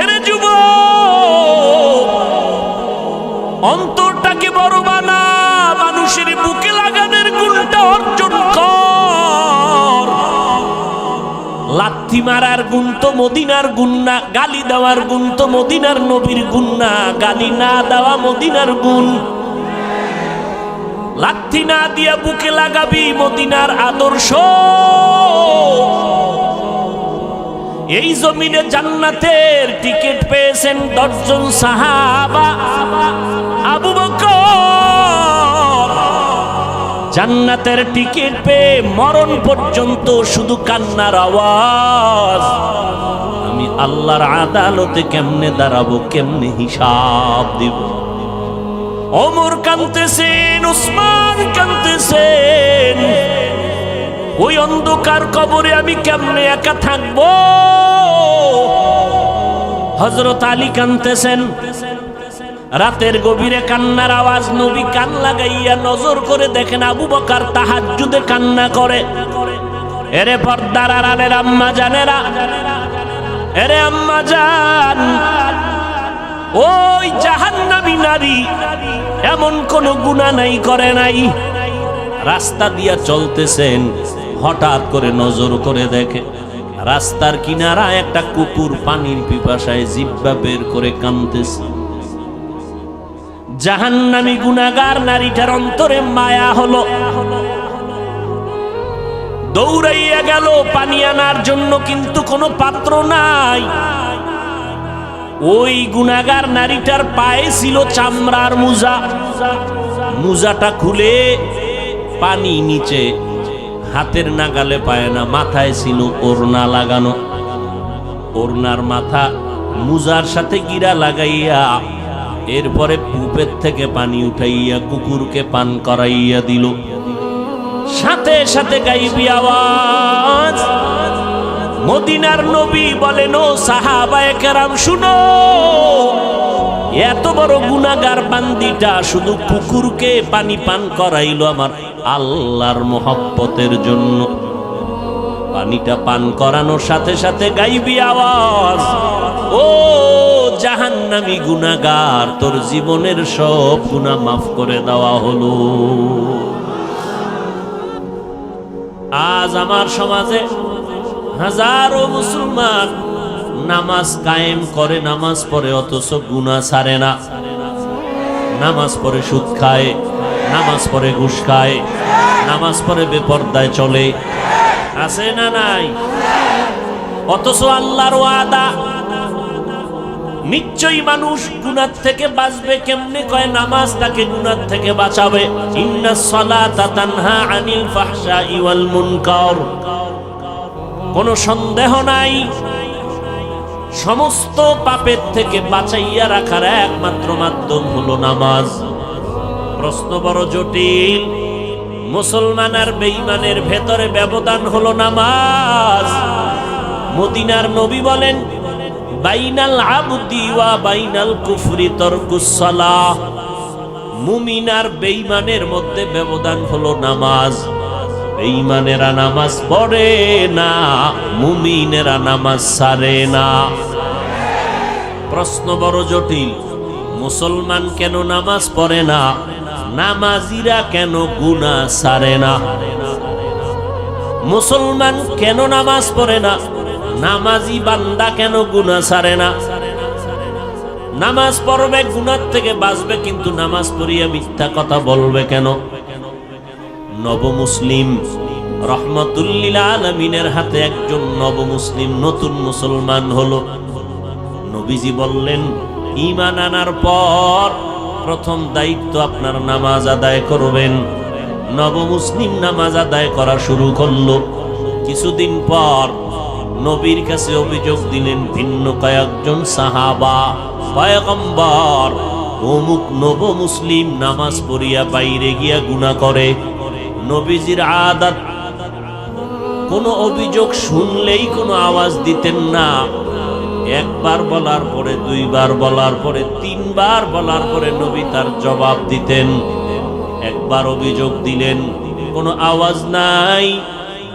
এরে যুব, অন্তরটাকে বড় বানা, মানুষের বুকে লাগানোর গুণটা অর্জন কর। লাথি মারার গুণ তো মদিনার গুণ না, গালি দেওয়ার গুণ তো মদিনার নবীর গুণ না, গালি না দেওয়া মদিনার গুণ। লাথি না দিয়া বুকে লাগাবি মদিনার আদর্শ। এই জমিনে জান্নাতের টিকিট পেয়েছেন দশজন সাহাবা। আবু জান্নাতের টিকিট পেয়ে মরণ পর্যন্ত শুধু কান্নার আওয়াজ। আমি আল্লাহর আদালতে কেমনে দাঁড়াবো, কেমনে হিসাব দিব? অমর কানতেছেন উসমান কানতেছেন ওই অন্ধকার কবরে আমি কেমনে একা থাকব? হজরত আলী কানতেছেন। রাতের গভীরে কান্নার আওয়াজ নবী কান লাগাইয়া নজর করে দেখেন আবু বকার তাহাজ্জুদে কান্না করে। এরে পর্দার আড়ালের আম্মা জানেরা, এরে আম্মা জান, ওই জাহান্নামী নারী এমন কোন গুণা নাই, করে নাই। রাস্তা দিয়া চলতেছেন। হঠাৎ করে নজর করে দেখে রাস্তার কিনারা একটা কুকুর পানির পিপাসায় জিব্বা বের করে কানতেছে। জাহান্নামী গুনাগার নারীটার অন্তরে মায়া হলো। দৌড়াইয়া গেল, পানি আনার জন্য কিন্তু কোনো পাত্র নাই। ওই গুনাগার নারীটার পায়ে ছিল চামড়ার মুজা। মুজাটা খুলে পানি নিচে হাতের নাগালে পায় না, মাথায় ছিল ওড়না লাগানো। ওড়নার মাথা মুজার সাথে গিরা লাগাইয়া, এরপরে কূপের থেকে পানি উঠাইয়া, কুকুরকে পান করাইয়া দিল। সাথে সাথে গাইবি আওয়াজ। মদিনার নবী বলেন, ও সাহাবায়ে কেরাম, শুনো। এত বড় গুনাগার বান্দিটা শুধু কুকুরকে পানি পান করাইলো আমার। আল্লাহর মোহব্বতের জন্য। পানিটা পান করানোর সাথে সাথে গাইবি আওয়াজ। ও জাহান্নামী গুনাগার তোর জীবনের সব গুনাহ মাফ করে দেওয়া হলো। আজ আমার সমাজে হাজারো মুসলমান নামাজ কায়েম করে, নামাজ পড়ে, অথচ গুনাহ ছাড়ে না। নামাজ পড়ে সুদ খায়। নামাজ পড়ে ঘুষ খায়, নামাজ পড়ে বেপর্দায় চলে। আছে না নাই? অথচ আল্লাহর ওয়াদা, নিশ্চয়ই মানুষ গুনার থেকে বাঁচবে কেমনে কয় নামাজ তাকে গুনার থেকে বাঁচাবে? আনিল ফাহশাই ওয়াল মুনকার। কোনো সন্দেহ নাই? সমস্ত পাপের থেকে বাঁচাইয়া রাখার একমাত্র মাধ্যম হলো নামাজ। প্রশ্ন বড় জটিল। মুসলমান আর বেঈমানের ভেতরে ব্যবধান হলো নামাজ। মদিনার নবী বলেন, বাইনাল আবদি ওয়া বাইনাল কুফরি তরকুস সালাহ। মুমিন আর বেঈমানের মধ্যে ব্যবধান হলো নামাজ। বেঈমানেরা নামাজ পড়ে না, মুমিনেরা নামাজ সারে না। প্রশ্ন বড় জটিল, মুসলমান কেন নামাজ পড়ে না? নামাজিরা কেন গুনাহ সারে না? মুসলমান কেন নামাজ পড়ে না? নামাজি বান্দা কেন গুনা সারে না? নামাজ পড়বে গুনার থেকে বাঁচবে, কিন্তু নামাজ পড়িয়া মিথ্যা কথা বলবে কেন? নব মুসলিম রহমতুল্লিল আলমিনের হাতে একজন নব মুসলিম নতুন মুসলমান হলো। নবীজি বললেন ইমান আনার পর প্রথম দায়িত্ব আপনার নামাজ আদায় করবেন। নব মুসলিম নামাজ আদায় করা শুরু করল। কিছুদিন পর নবীর কাছে অভিযোগ দিলেন, ভিন্ন কয়েকজন সাহাবা, পয়গম্বর, অমুক নব মুসলিম নামাজ পড়িয়া বাইরে গিয়া গুণা করে। নবীজির আদাত কোনো অভিযোগ শুনলেই কোনো আওয়াজ দিতেন না। একবার বলার পরে, দুইবার বলার পরে, তিনবার বলার পরে নবী তার জবাব দিতেন। একবার অভিযোগ দিলেন, কোনো আওয়াজ নাই।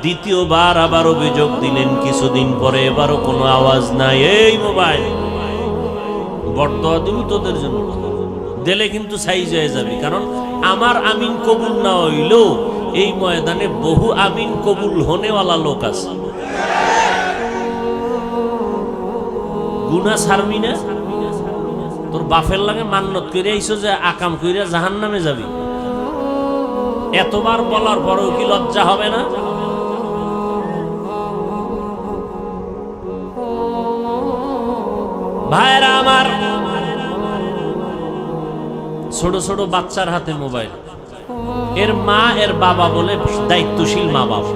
দ্বিতীয়বার আবার অভিযোগ দিলেন, কিছুদিন পরে এবারও কোনো আওয়াজ নাই। এই মোবাইল, বর্তমান দিবি তোদের জন্য। দিলে কিন্তু সাইজ হয়ে যাবে, কারণ আমার আমিন কবুল না হইলেও এই ময়দানে বহু আমিন কবুল হনেওয়ালা লোক আছে। গুনা ছাড়বি না? তোর বাফের লাগে মান্নত করে আইসো যে আকাম কইরা জাহান নামে যাবি। এতবার বলার পরেও কি লজ্জা হবে না? ভাইরা আমার, ছোট ছোট বাচ্চার হাতে মোবাইল। এর মা, এর বাবা বলে দায়িত্বশীল মা বাবা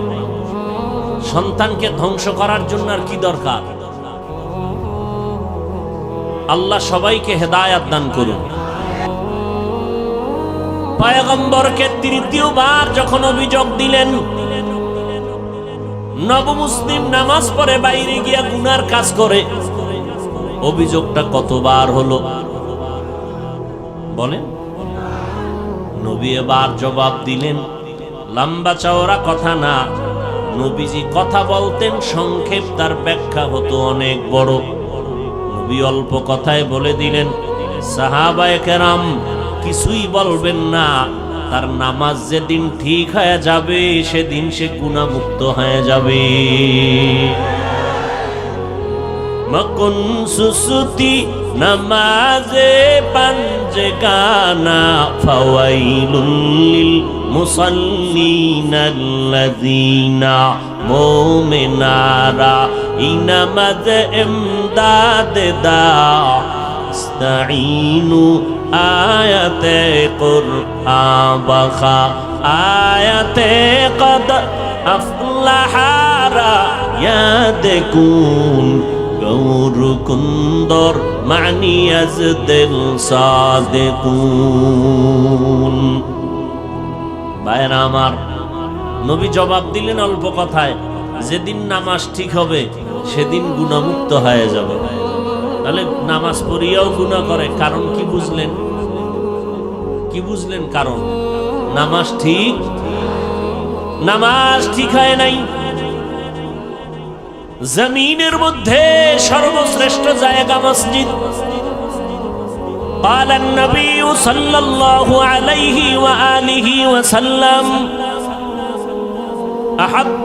সন্তানকে ধ্বংস করার জন্য আর কি দরকার? আল্লাহ সবাইকে হেদায়াত দান করুন। পায়গম্বরকে তৃতীয়বার যখন অভিযোগ দিলেন, নবমুসলিম নামাজ পড়ে বাইরে গিয়া গুনার কাজ করে, অভিযোগটা কতবার হলো? বলেন। নবী এবার জবাব দিলেন, লম্বা চওড়া কথা না। নবীজি কথা বলতেন, সংক্ষেপ, তার ব্যাখ্যা হতো অনেক বড়। নবী অল্প কথায় বলে দিলেন, সাহাবায়ে কেরাম, কিছুই বলবেন না। তার নামাজ যেদিন ঠিক হয়ে যাবে, সেদিন সে গুণামুক্ত হয়ে যাবে। মকুন সুসুতি নামাজে পাঞ্জে গানা ফাওয়াইলুল মুসাল্লিন আল্লাযীনা মুমিনারা ইনামাজ ইমদাদ দা ইস্তাঈনু আয়াতে কুরআন বাখা, আয়াতে কদ আফলাহারা ইয়াদকুন গৌর কুন্দর আজ দিল সাদেকুন। ভাইরা আমার, নবী জবাব দিলেন অল্প কথায় যেদিন নামাজ ঠিক হবে সেদিন গুণামুক্ত হয়ে যাবে তাহলে নামাজ পড়িয়াও গুণা করে কারণ কি বুঝলেন কি বুঝলেন কারণ নামাজ ঠিক নামাজ ঠিক হয় নাই জমিনের মধ্যে সর্বশ্রেষ্ঠ জায়গা মসজিদ قال النبي صلى الله عليه وآله وسلم أحب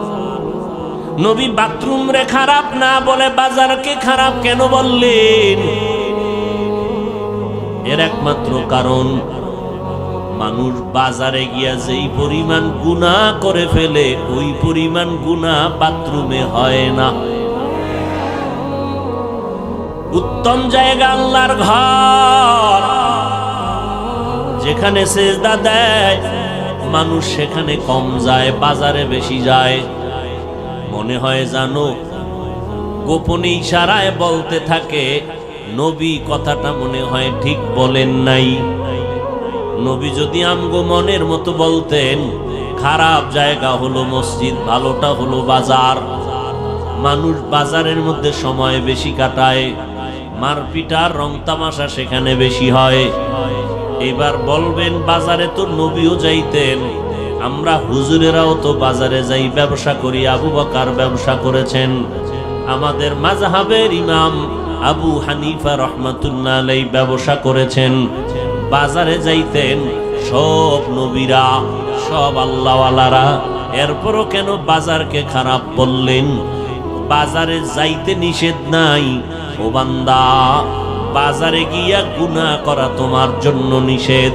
নবী বাথরুম রে খারাপ না বলে বাজারকে খারাপ কেন বললেন? এর একমাত্র কারণ, মানুষ বাজারে গিয়া যেই পরিমাণ গুণা করে ফেলে, ওই পরিমাণ গুণা বাথরুমে হয় না। উত্তম জায়গা আল্লাহর ঘর। যেখানে সেজদা দেয়, মানুষ সেখানে কম যায়, বাজারে বেশি যায়। মনে হয় জানো, গোপনে ইশারায় বলতে থাকে, নবী কথাটা মনে হয় ঠিক বলেন নাই। নবী যদি আমগো মনের মতো বলতেন, খারাপ জায়গা হলো মসজিদ, ভালোটা হলো বাজার। মানুষ বাজারের মধ্যে সময় বেশি কাটায় মারপিটার রং তামাশা সেখানে বেশি হয়। এবার বলবেন, বাজারে তো নবীও যাইতেন আমরা হুজুরেরাও তো বাজারে যাই ব্যবসা করি, আবু বকার ব্যবসা করেছেন। আমাদের মাযহাবের ইমাম আবু হানিফা রহমাতুল্লাহ আলাই ব্যবসা করেছেন। বাজারে যাইতেন সব নবীরা, সব আল্লাহওয়ালারা। এরপরও কেন বাজারকে খারাপ বললেন? বাজারে যাইতে নিষেধ নাই, ও বান্দা। বাজারে গিয়া গুনাহ করা তোমার জন্য নিষেধ।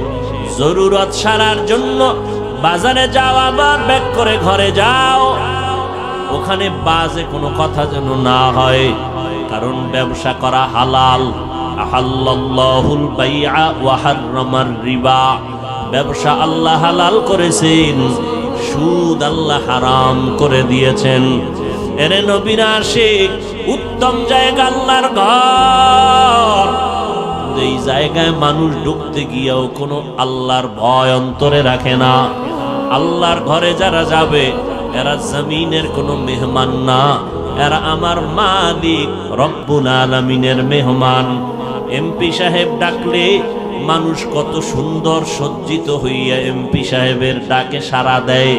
জরুরত সারার জন্য বাজারে যাও আবার ব্যাক করে ঘরে যাও। ওখানে বাজে কোনো কথা যেন না হয়, কারণ ব্যবসা করা হালাল। আহাল্লাল্লাহুল বাইআ ওয়া হাররামার রিবা। ব্যবসা আল্লাহ হালাল করেছেন, সুদ আল্লাহ হারাম করে দিয়েছেন। এরে নবীরা শেখ উত্তম জায়গা আল্লাহর ঘর। জায়গায় মানুষ ঢুকতে গিয়েও কোনো আল্লাহর ভয় অন্তরে রাখে না। আল্লাহর ঘরে যারা যাবে, এরা জমিনের কোনো মেহমান না। এরা আমার মালিক, রব্বুল আলমিনের মেহমান। এমপি সাহেব ডাকলে মানুষ কত সুন্দর সজ্জিত হইয়া এমপি সাহেবের ডাকে সাড়া দেয়।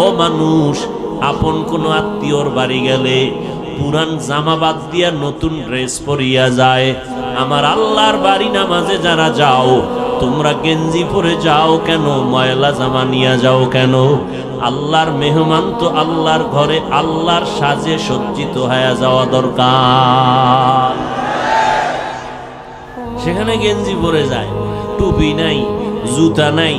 ও মানুষ, আপন কোনো আত্মীয়র বাড়ি গেলে পুরান জামা বাদ দিয়া নতুন ড্রেস পরিয়া যায়। আমার আল্লাহর বাড়ি নামাজে যারা যাও, তোমরা গেঞ্জি পরে যাও কেন? ময়লা জামা নিয়ে যাও কেন? আল্লাহর মেহমান তো আল্লাহর ঘরে, আল্লাহর সাজে সজ্জিত হয়ে যাওয়া দরকার। সেখানে গেঞ্জি পরে যায়, টুপি নাই, জুতা নাই।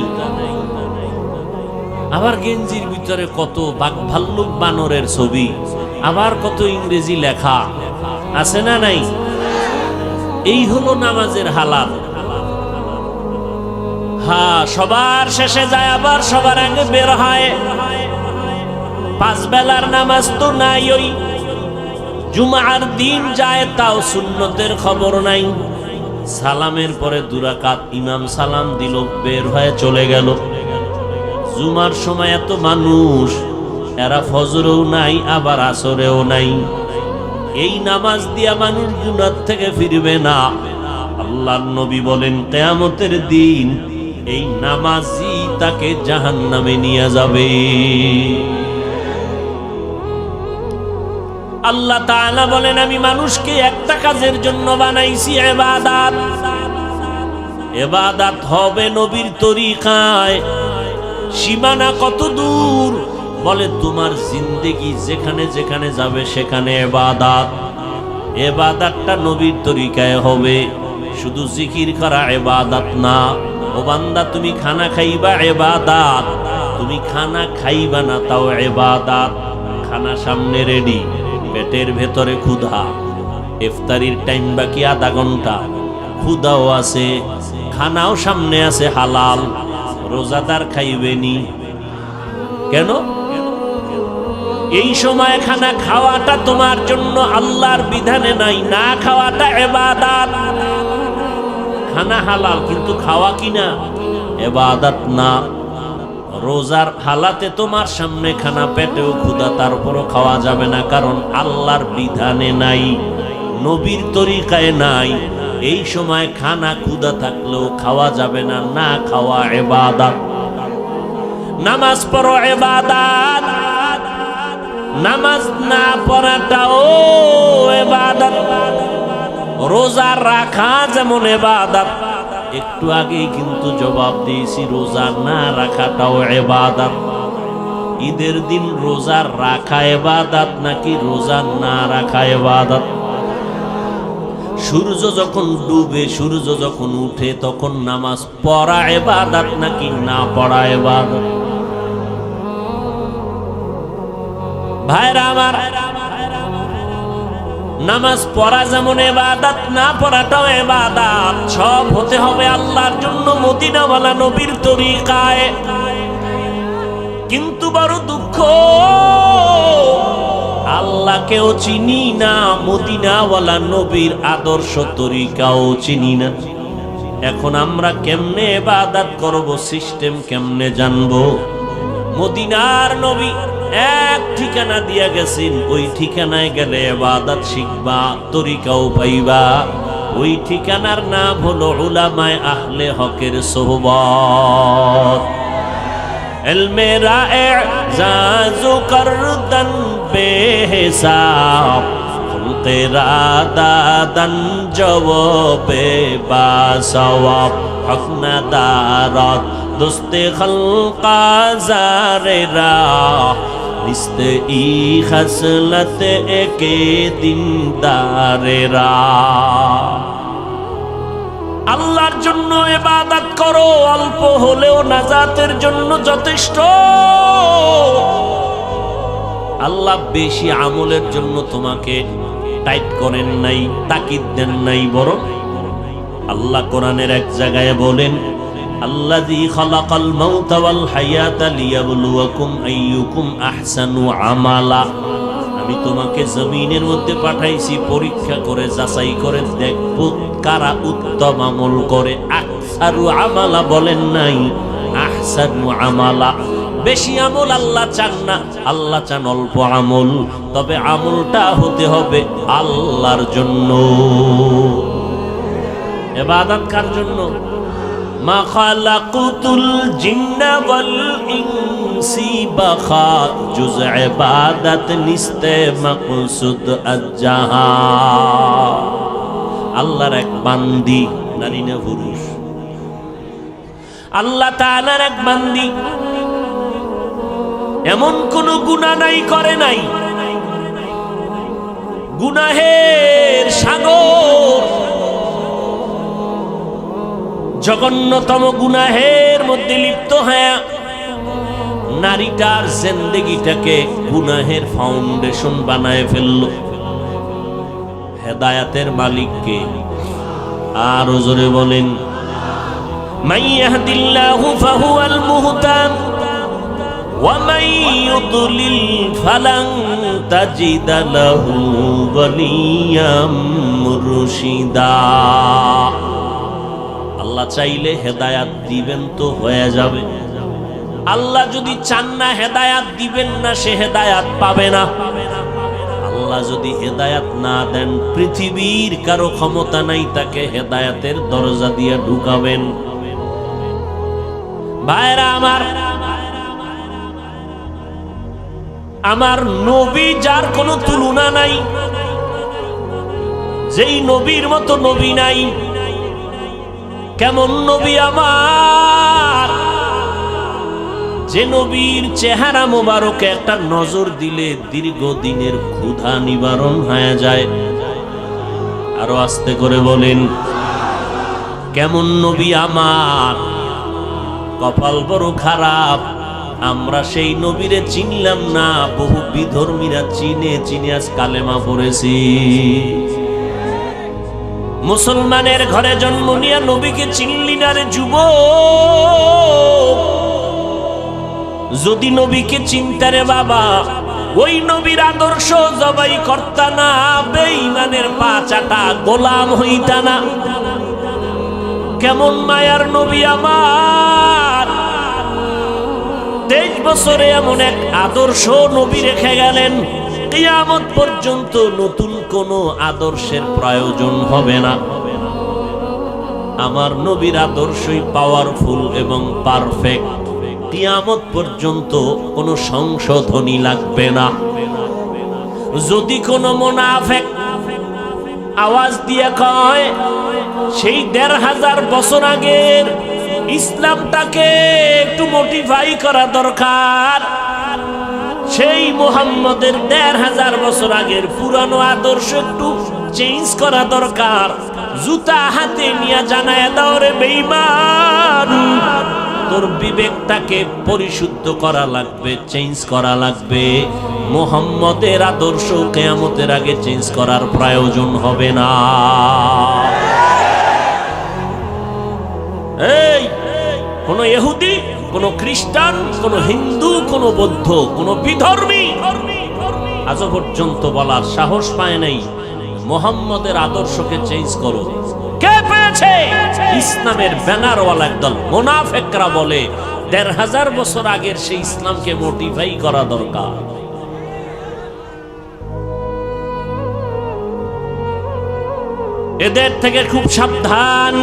আবার গেঞ্জির ভিতরে কত ভাল্লুক বানরের ছবি, আবার কত ইংরেজি লেখা, আছে না নাই? এই হলো নামাজের হালাত হ্যাঁ সবার শেষে যায় আবার সবার আগে বের হয়। পাঁচ বেলার নামাজ তো নাই ওই জুমার দিন যায়, তাও সুন্নতের খবর নাই। সালামের পরে দুরাকাত ইমাম সালাম দিল, বের হয়ে চলে গেল। জুমার সময় এত মানুষ, এরা ফজরেও নাই, আবার আসরেও নাই। এই নামাজ দিয়া মানুষ গুনার থেকে ফিরবে না। আল্লাহ নবী বলেন, কেয়ামতের দিন এই নামাজই তাকে জাহান নামে নিয়ে যাবে। আল্লাহ তাআলা বলেন, আমি মানুষকে একটা কাজের জন্য বানাইছি, এবাদাত। এবাদাত হবে নবীর তরিকায়। সীমানা কত দূর? বলে, তোমার জিন্দেগি যেখানে যেখানে যাবে, সেখানে এবাদাত। এবাদাতটা নবীর তরিকায় হবে। শুধু জিকির করা এবাদাত না। ও বান্দা, তুমি খানা খাইবা এবাদাত। তুমি খানা খাইবা না, তাও এবাদাত। খানা সামনে রেডি, পেটের ভেতরে ক্ষুধা। ইফতারির টাইম বাকি আধা ঘণ্টা। ক্ষুধাও আছে, খানাও সামনে আছে হালাল। রোজাদার খাইবেনি কেন? এই সময় খানা খাওয়াটা তোমার জন্য আল্লাহর বিধানে নাই, না খাওয়াটা এবাদাত। খানা হালাল, কিন্তু খাওয়া কিনা এবাদাত না। রোজার হালাতে তোমার সামনে খানা পেটেও ক্ষুদা তারপরও খাওয়া যাবে না, কারণ আল্লাহর বিধানে নাই, নবীর তরিকায় নাই। এই সময় খানা ক্ষুদা থাকলেও খাওয়া যাবে না না খাওয়া এবাদাত। নামাজ পড়ো এবাদাত। নামাজ না পড়াটাও এবাদত। রোজা রাখা যেমন এবাদত। একটু আগেই কিন্তু জবাব দিয়েছি, রোজা না রাখাটাও এবাদত। ঈদের দিন রোজা রাখা এবাদত নাকি রোজা না রাখা এবাদত? সূর্য যখন ডুবে, সূর্য যখন উঠে, তখন নামাজ পড়া এবাদত নাকি না পড়া এবাদত? ভাইরা আমার, নামাজ পড়া যেমন এবাদাত, না পড়াটাও এবাদাত। সব হতে হবে আল্লাহর জন্য মদিনাওয়ালা নবীর তরিকায়। কিন্তু বড় দুঃখ, আল্লাহকেও চিনি না, মদিনাওয়ালা নবীর আদর্শ তরিকাও চিনি না। এখন আমরা কেমনে এবাদাত করব, সিস্টেম কেমনে জানব? মদিনার নবী এক ঠিকানা দিয়া গেছেন, ওই ঠিকানায় গেলে এবাদাত শিখবা, তরিকাও পাইবা। ওই ঠিকানার নাম হলো উলামায় আহলে হকের সোহব দোস্তে খালকা যারে রা লিস্ত ই খসলত একে দিন দারেরা আল্লাহর জন্য এবাদাত করো, অল্প হলেও নাজাতের জন্য যথেষ্ট। আল্লাহ বেশি আমলের জন্য তোমাকে টাইট করেন নাই, তাকিদ দেন নাই, বরং আল্লাহ কোরআনের এক জায়গায় বলেন আল্লাযী খালাকাল মাউতা ওয়াল হায়াতা লিয়াবলুয়াকুম আইয়ুকুম আহসানু আমালা। আমি তোমাকে জমিনের মধ্যে পাঠাইছি, পরীক্ষা করে, যাচাই করে, দেখব কারা উত্তম আমল করে। আকসারু আমালা বলেন নাই, আহসানু আমালা। বেশি আমল আল্লাহ চান না, আল্লাহ চান অল্প আমল। তবে আমলটা হতে হবে আল্লাহর জন্য। এবাদত কার জন্য? নিস্তে আল্লাহর এক বান্দি, নারী না পুরুষ? আল্লাহ তাআলার এক বান্দি। এমন কোন গুনাহ নাই, করে নাই। গুনাহের সাগর জঘন্যতম গুনাহের মধ্যে লিপ্ত হয়ে নারীটার জিন্দেগিটাকে গুনাহের ফাউন্ডেশন বানায় ফেলল হেদায়াতের মালিককে আরো জোরে বলেন মাইয়াহদিল্লাহু ফাহুয়াল মুহতাদ ومن يضلل فلن تجد له وليا مرشدا আল্লাহ চাইলে হেদায়াত দিবেন তো হয়ে যাবে। আল্লাহ যদি চান না হেদায়াত দিবেন না, সে হেদায়াত পাবে না। আল্লাহ যদি হেদায়াত না দেন, পৃথিবীর কারও ক্ষমতা নাই, তাকে হেদায়াতের দরজা দিয়ে ঢুকাবেন। ভাইরা আমার আমার নবী যার কোনো তুলনা নাই, যেই নবীর মতো নবী নাই কেমন নবী আমার? যে নবীর চেহারা মোবারকে একটা নজর দিলে দীর্ঘদিনের ক্ষুধা নিবারণ হয়ে যায়। আরও আস্তে করে বলেন, কেমন নবী আমার? কপাল বড় খারাপ, আমরা সেই নবীরে চিনলাম না, বহু বিধর্মীরা চিনে চিনে আজ কালেমা পড়েছি। মুসলমানের ঘরে জন্ম নিয়ে নবীকে চিনলি না রে যুব যদি নবীকে চিন্তারে বাবা, ওই নবীর আদর্শ জবাই কর্তা না, বেঈমানের পা চাটা গোলাম হইতা না। কেমন মায়ার নবী আমার। তেইশ বছরে এমন এক আদর্শ নবী রেখে গেলেন। কিয়ামত পর্যন্ত নতুন কোনো আদর্শের প্রয়োজন হবে না। আমার নবীর আদর্শই পাওয়ারফুল এবং পারফেক্ট কিয়ামত পর্যন্ত কোনো সংশোধনী লাগবে না। যদি কোনো মোনাফেক আওয়াজ দিয়ে কয়, সেই দেড় হাজার বছর আগের ইসলামটাকে একটু মোটিফাই করা দরকার। সেই মোহাম্মদের দেড় হাজার বছর আগের পুরানো আদর্শ একটু চেঞ্জ করা দরকার। জুতা হাতে নিয়ে জানায় দাও রে বেইমান তোর বিবেকটাকে পরিশুদ্ধ করা লাগবে চেঞ্জ করা লাগবে। মোহাম্মদের আদর্শ কেয়ামতের আগে চেঞ্জ করার প্রয়োজন হবে না। এই, কোন ইহুদি? কোন খ্রিস্টান, কোন হিন্দু, কোন বৌদ্ধ, কোন বিধর্মী। আজ পর্যন্ত বলার সাহস পায় নাই। মোহাম্মদের আদর্শকে চেঞ্জ করো। কে পেয়েছে? ইসলামের একদল মোনাফেকরা বলে, দেড় হাজার বছর আগের সেই ইসলামকে মোটিফাই করা দরকার। এদের থেকে খুব সাবধান।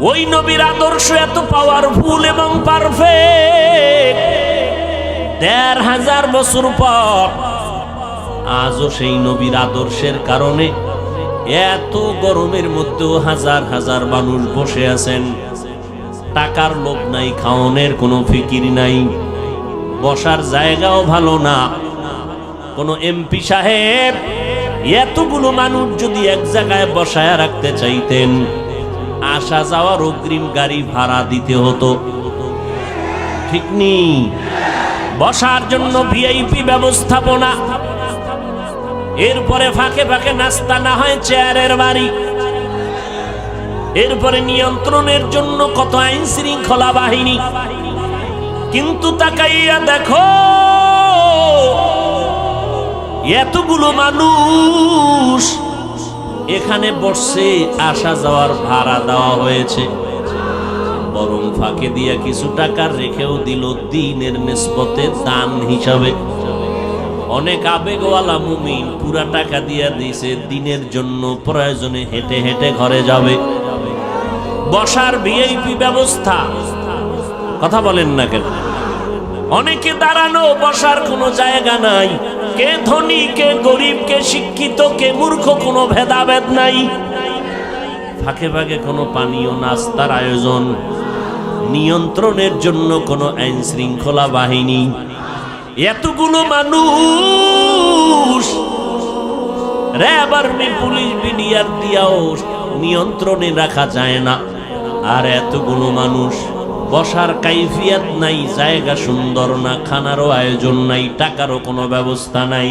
ওই নবীর আদর্শ এত পাওয়ারফুল এবং পারফেক্ট দেড় হাজার বছর পর আজও সেই নবীর আদর্শের কারণে এত গরমের মধ্যেও হাজার হাজার মানুষ বসে আছেন। টাকার লোভ নাই খাওয়ানোর কোনো ফিকির নাই, বসার জায়গাও ভালো না। কোনো এমপি সাহেব, এতগুলো মানুষ যদি এক জায়গায় বসায় রাখতে চাইতেন আসা যাওয়ার অগ্রিম গাড়ি ভাড়া দিতে হতো। ঠিক নেই বসার জন্য ভিআইপি ব্যবস্থাপনা। এরপরে ফাঁকে ফাঁকে নাস্তা না হয় চেয়ারের বাড়ি। এরপরে নিয়ন্ত্রণের জন্য কত আইন শৃঙ্খলা বাহিনী। কিন্তু তাকাইয়া দেখো, এতগুলো মানুষ এখানে বসছে আসা যাওয়ার ভাড়া দেওয়া হয়েছে। বরং ফাঁকে দিয়া কিছু টাকা রেখেও দিল দিনের নিসবতে দান হিসাবে। অনেক আবেগওয়ালা মুমিন পুরা টাকা দিয়া দিয়েছে, দিনের জন্য প্রয়োজনে হেঁটে হেঁটে ঘরে যাবে। বসার ভিআইপি ব্যবস্থা। কথা বলেন না কেন? অনেকে দাঁড়ানো, বসার কোনো জায়গা নাই। কে ধনী, কে গরিব, কে শিক্ষিত, কে মূর্খ, কোনো ভেদাভেদ নাই। ফাঁকে ফাঁকে কোনো পানীয় নাস্তার আয়োজন, নিয়ন্ত্রণের জন্য কোনো আইন শৃঙ্খলা বাহিনী। এতগুলো মানুষ, র্যাব আর্মি, পুলিশ, বিডিআর দিয়াও নিয়ন্ত্রণে রাখা যায় না। আর এতগুলো মানুষ বসার কাইফিয়াত নাই, জায়গা সুন্দর না, খানারও আয়োজন নাই, টাকারও কোনো ব্যবস্থা নাই।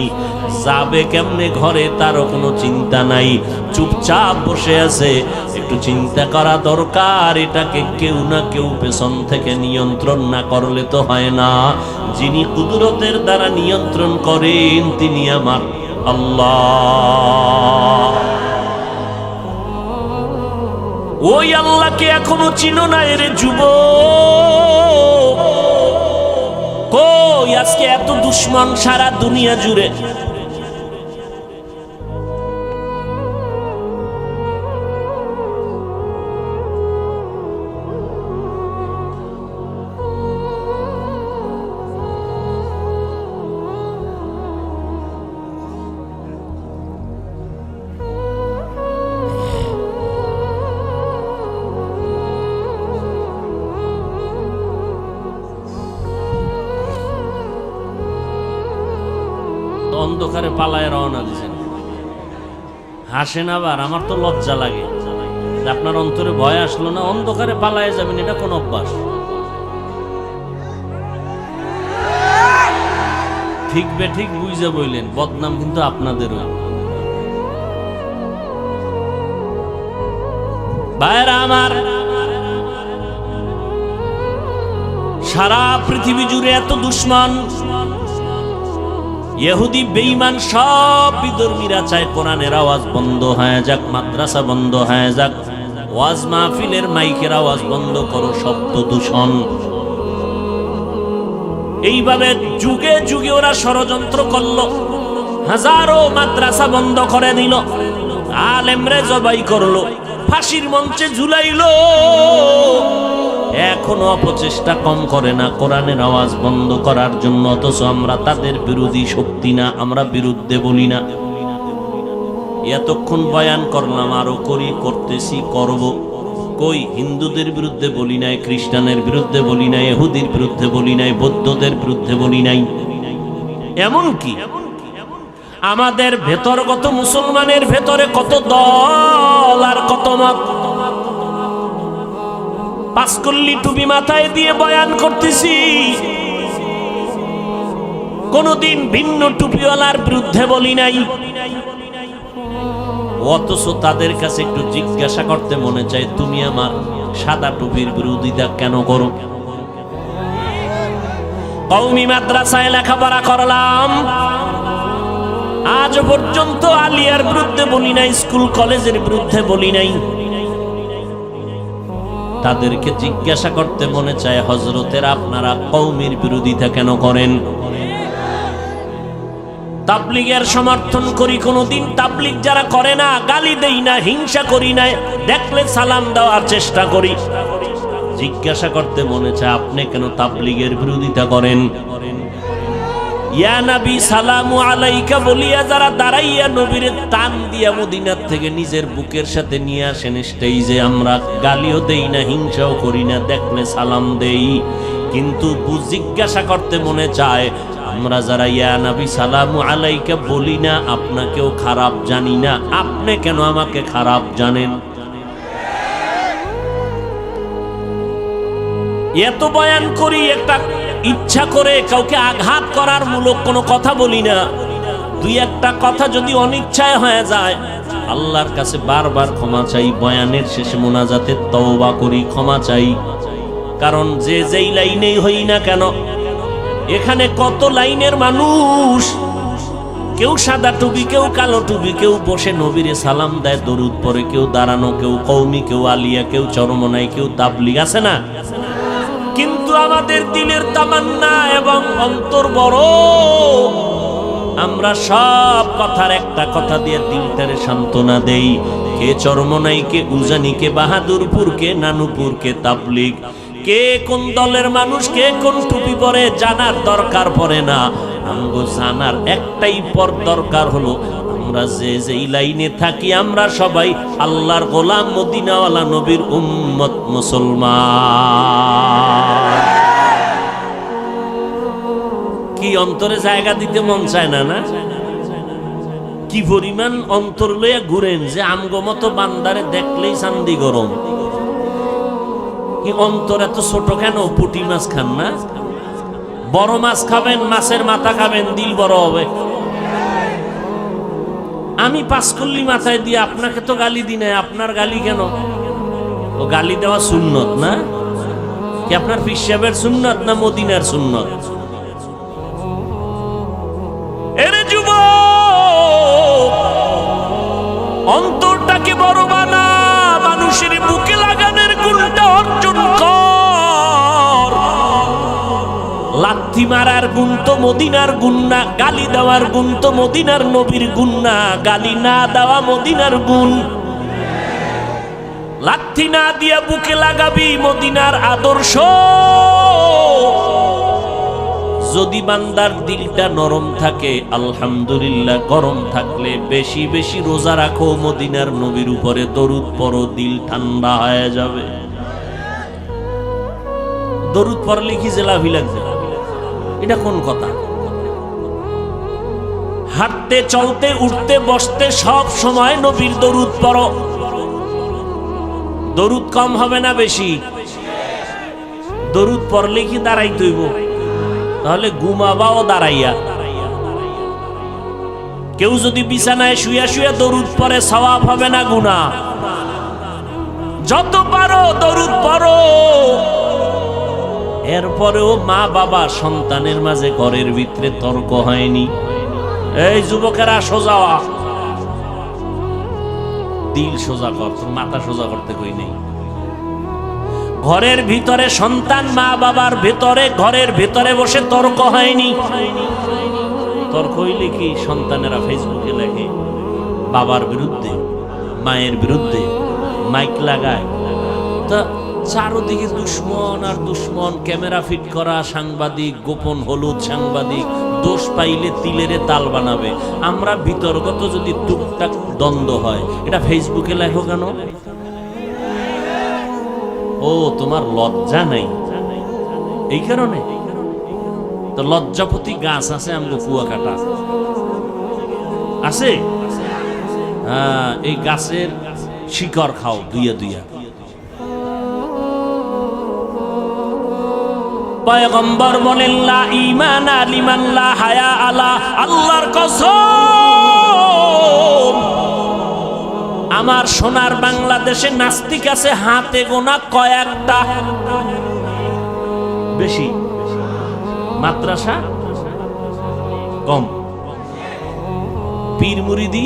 যাবে কেমনে ঘরে তারও কোনো চিন্তা নাই। চুপচাপ বসে আছে, একটু চিন্তা করা দরকার, এটাকে কেউ না কেউ পেছন থেকে নিয়ন্ত্রণ না করলে তো হয় না। যিনি কুদরতের দ্বারা নিয়ন্ত্রণ করেন, তিনি আমার আল্লাহ। ওই আল্লাহকে এখনও চিনো না এর যুব কই আজকে এত দুশ্মন সারা দুনিয়া জুড়ে? অন্ধকারে পালায় রওনা দিয়েছেন হাসেন আবার, আমার তো লজ্জা লাগে। আপনার অন্তরে ভয় আসলো না, অন্ধকারে পালায় যাবেন, এটা কোন অভ্যাস? ঠিক বে ঠিক বুঝে বইলেন, বদনাম কিন্তু আপনাদেরও। আমার, সারা পৃথিবী জুড়ে এত দুশ্মন ইহুদি বেঈমান সব বিধর্মীরা চায় কোরআনের আওয়াজ বন্ধ হয়ে যাক, মাদ্রাসা বন্ধ হয়ে যাক। ওয়াজ মাহফিলের মাইকের আওয়াজ বন্ধ করো, শব্দ দূষণ। এইভাবে যুগে যুগে ওরা ষড়যন্ত্র করল, হাজারো মাদ্রাসা বন্ধ করে দিল, আলেমরে জবাই করল, ফাঁসির মঞ্চে ঝুলাইলো। এখনও অপচেষ্টা কম করে না। কোরআনের আওয়াজ বন্ধ করার জন্য অথচ আমরা তাদের বিরোধী শক্তি না, আমরা বিরুদ্ধে বলি না। এতক্ষণ বয়ান করলাম, আরও করি, করতেছি, করব। কই, হিন্দুদের বিরুদ্ধে বলি নাই, খ্রিস্টানের বিরুদ্ধে বলি নাই এহুদির বিরুদ্ধে বলি নাই, বৌদ্ধদের বিরুদ্ধে বলি নাই। এমন কি? আমাদের ভেতরগত মুসলমানের ভেতরে কত দল আর কত মত? পাঁচকল্লি টুপি মাথায় দিয়ে বয়ান করতেছি। কোনদিন ভিন্ন টুপিওয়ালার বিরুদ্ধে বলি নাই। অথচ তাদের কাছে একটু জিজ্ঞাসা করতে মনে চায়, তুমি আমার সাদা টুপির বিরোধিতা কেন করো? কৌমি মাদ্রাসায় লেখাপড়া করলাম। আজ পর্যন্ত আলিয়ার বিরুদ্ধে বলি নাই, স্কুল কলেজের বিরুদ্ধে বলি নাই। তাদেরকে জিজ্ঞাসা করতে মনে চায় হজরতের আপনারা কৌমির বিরোধিতা কেন করেন? তাবলিগের সমর্থন করি কোনোদিন, তাবলিগ যারা করে না, গালি দেই না, হিংসা করি না, দেখলে সালাম দেওয়ার চেষ্টা করি। জিজ্ঞাসা করতে মনে চায়, আপনি কেন তাবলিগের বিরোধিতা করেন করেন? ইয়া নবী সালামু আলাইকা বলিয়া যারা দাঁড়াইয়া নবীর টান দিয়া মদিনার থেকে নিজের বুকের সাথে নিয়ে আসেন স্টেজে, আমরা গালিও দেই না, হিংসাও করি না, দেখলে সালাম দেই। কিন্তু জিজ্ঞাসা করতে মনে চায়, আমরা যারা ইয়া নবী সালামু আলাইকা বলি না, আপনাকেও খারাপ জানি না, আপনি কেন আমাকে খারাপ জানেন? এত বয়ান করি, একটা ইচ্ছা করে কাউকে আঘাত করার মূলক কোনো কথা বলি না। দুই একটা কথা যদি অনিচ্ছায় হয়ে যায়, আল্লাহর কাছে বারবার ক্ষমা চাই, বয়ানের শেষে মোনাজাতে তওবা করি, ক্ষমা চাই। কারণ যে যেই লাইনেই হই না কেন, এখানে কত লাইনের মানুষ, কেউ সাদা টুপি, কেউ কালো টুপি, কেউ বসে নবীরে সালাম দেয়, দরুদ পরে কেউ দাঁড়ানো, কেউ কৌমি কেউ আলিয়া, কেউ চরমনাই কেউ তাবলিগ, আছে না? কিন্তু আমাদের দিলের তামান্না এবং অন্তর বড়। আমরা সব কথার একটা কথা দিয়ে দিলটারে সান্ত্বনা দেই। কে চরমনাই, কে উজানি, কে বাহাদুরপুর, কে নানুপুর, কে তাবলিগ। কে কোন দলের মানুষ, কে কোন টুপি পরে, জানার দরকার পড়ে না। আমগো জানার একটাই পর দরকার হলো আমরা যে যেই লাইনে থাকি, আমরা সবাই আল্লাহর গোলাম, মদিনাওয়ালা নবীর উম্মত মুসলমান। কি অন্তরে জায়গা দিতে মন চায় না না? কি পরিমাণ অন্তর লইয়া ঘুরেন যে আমগো মতো বান্দারে দেখলেই শান্তি গরম। কি অন্তর এত ছোট কেন? পুটি মাছ খান না? বড় মাছ খাবেন, মাছের মাথা খাবেন, দিল বড় হবে। আমি পাঁচকল্লি মাথায় দিয়ে আপনাকে তো গালি দিই নাই, আপনার গালি কেন? ও গালি দেওয়া সুন্নত না? কি আপনার পিসাবের সুন্নত না মদিনার সুন্নত? এরে অন্তরটাকে বড় লাথি মারার গুণ তো মদিনার গুণ না, গালি দেওয়ার গুণ তো মদিনার নবীর গুণ না, গালি না দেওয়া মদিনার গুণ। লাথি না দিয়া বুকে লাগাবি মদিনার আদর্শ। যদি বান্দার দিলটা নরম থাকে, আলহামদুলিল্লাহ গরম থাকলে বেশি বেশি রোজা রাখো, মদিনার নবীর উপরে দরুদ পরো দিল ঠান্ডা হয়ে যাবে। দরুদ পড়লে কি জেলাভি লাগবে? এটা কোন কথা? হাঁটতে, চলতে, উঠতে, বসতে সব সময় নবীর দরুদ পড়ো। দরুদ কম হবে না বেশি? দরুদ পড়লে কি দাঁড়াই তৈব তাহলে ঘুমাবাও দাঁড়াইয়া। কেউ যদি বিছানায় শুয়া শুয়া দরুদ পরে সওয়াব হবে না গুণা যত পারো দরুদ পড়ো। এরপরেও মা বাবা সন্তানের মাঝে ঘরের ভিতরে তর্ক হয়নি। এই যুবকেরা সোজাওয়া দিল সোজা কর, তোর মাথা সোজা করতে কই নেই। ঘরের ভিতরে সন্তান মা বাবার ভেতরে, ঘরের ভেতরে বসে তর্ক হয়নি। তর্ক হইলে কি সন্তানেরা ফেসবুকে লেখে? বাবার বিরুদ্ধে, মায়ের বিরুদ্ধে মাইক লাগায়। তা চারোদিকে দুশ্মন আর দুশ্মন, ক্যামেরা ফিট করা, সাংবাদিক, গোপন হলুদ সাংবাদিক, দোষ পাইলে তিলেরে তাল বানাবে। আমরা বিতর্কত যদি টুকটাক দ্বন্দ্ব হয়, এটা ফেসবুকে লেখো কেন? ও, তোমার লজ্জা নাই? এই কারণে? তো লজ্জাপতি গাছ আছে আমগো কুয়াকাটা। আছে? হ্যাঁ এই গাছের শিকড় খাও দুইয়া দুইয়া পয়গম্বর বলেন ইমান আলিমান লা হায়া আলা আল্লাহর কসম। আমার সোনার বাংলাদেশে নাস্তিক আছে, হাতে গোনা কয়েকটা। বেশি? মাদ্রাসা? কম। পীর মুরিদি?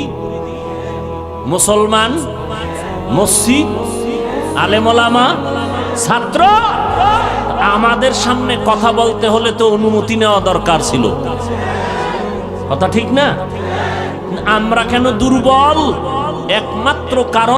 মুসলমান? মসজিদ? আলেমলামা? ছাত্র? আমাদের সামনে কথা বলতে হলে তো অনুমতি নেওয়া দরকার ছিল। কথা ঠিক না? আমরা কেন দুর্বল? একমাত্র কারণ